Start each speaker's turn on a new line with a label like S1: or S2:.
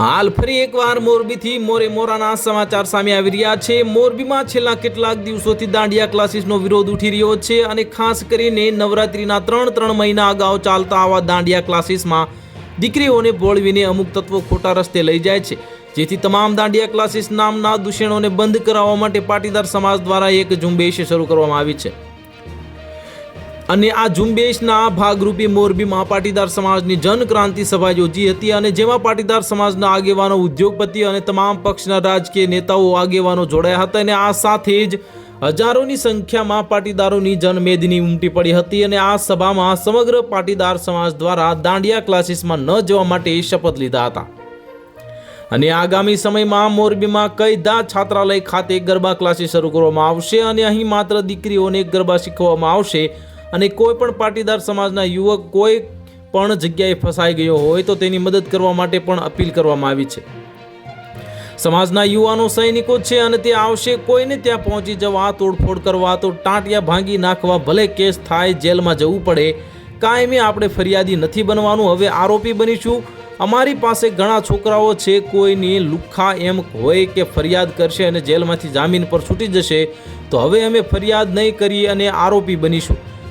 S1: હાલ ફરી એકવાર મોરબીથી મોરે મોરાના સમાચાર સામે આવી રહ્યા છે. મોરબીમાં છેલ્લા કેટલાક દિવસોથી દાંડિયા ક્લાસીસનો વિરોધ ઉઠી રહ્યો છે અને ખાસ કરીને નવરાત્રિના ત્રણ ત્રણ મહિના અગાઉ ચાલતા આવા દાંડિયા ક્લાસીસમાં દીકરીઓને ભોળવીને અમુક તત્વો ખોટા રસ્તે લઈ જાય છે. જેથી તમામ દાંડિયા ક્લાસીસ નામના દૂષણોને બંધ કરાવવા માટે પાટીદાર સમાજ દ્વારા એક ઝુંબેશ શરૂ કરવામાં આવી છે. અને આ ઝુંબેશના ભાગરૂપે મોરબીમાં પાટીદાર સમાજની જનક્રાંતિ સભા યોજી હતી અને જેમાં પાટીદાર સમાજના આગેવાનો, ઉદ્યોગપતિ અને તમામ પક્ષના રાજકીય નેતાઓ આગેવાનો જોડાયા હતા અને આ સાથે જ હજારોની સંખ્યામાં પાટીદારોની જનમેદની ઉમટી પડી હતી અને આ સભામાં સમગ્ર પાટીદાર સમાજ દ્વારા દાંડિયા ક્લાસીસમાં ન જવા માટે શપથ લીધા હતા. અને આગામી સમયમાં મોરબીમાં કયદા છાત્રાલય ખાતે ગરબા ક્લાસીસ શરૂ કરવામાં આવશે અને અહીં માત્ર દીકરીઓને ગરબા શીખવવામાં આવશે અને કોઈ પણ પાટીદાર સમાજના યુવક કોઈ પણ જગ્યાએ ફસાઈ ગયો હોય તો તેની મદદ કરવા માટે પણ અપીલ કરવામાં આવી છે. સમાજના યુવાનો સૈનિકો છે અને તે આવશે કોઈને ત્યાં પહોંચી જવા, તોડફોડ કરવા, તો ટાંટિયા ભાંગી નાખવા, ભલે કેસ થાય, જેલમાં જવું પડે, કાયમી આપણે ફરિયાદી નથી બનવાનું. હવે આરોપી બનીશું. અમારી પાસે ઘણા છોકરાઓ છે, કોઈની લુખ્ખા એમ હોય કે ફરિયાદ કરશે અને જેલમાંથી જામીન પર છૂટી જશે, તો હવે અમે ફરિયાદ નહીં કરીએ અને આરોપી બનીશું.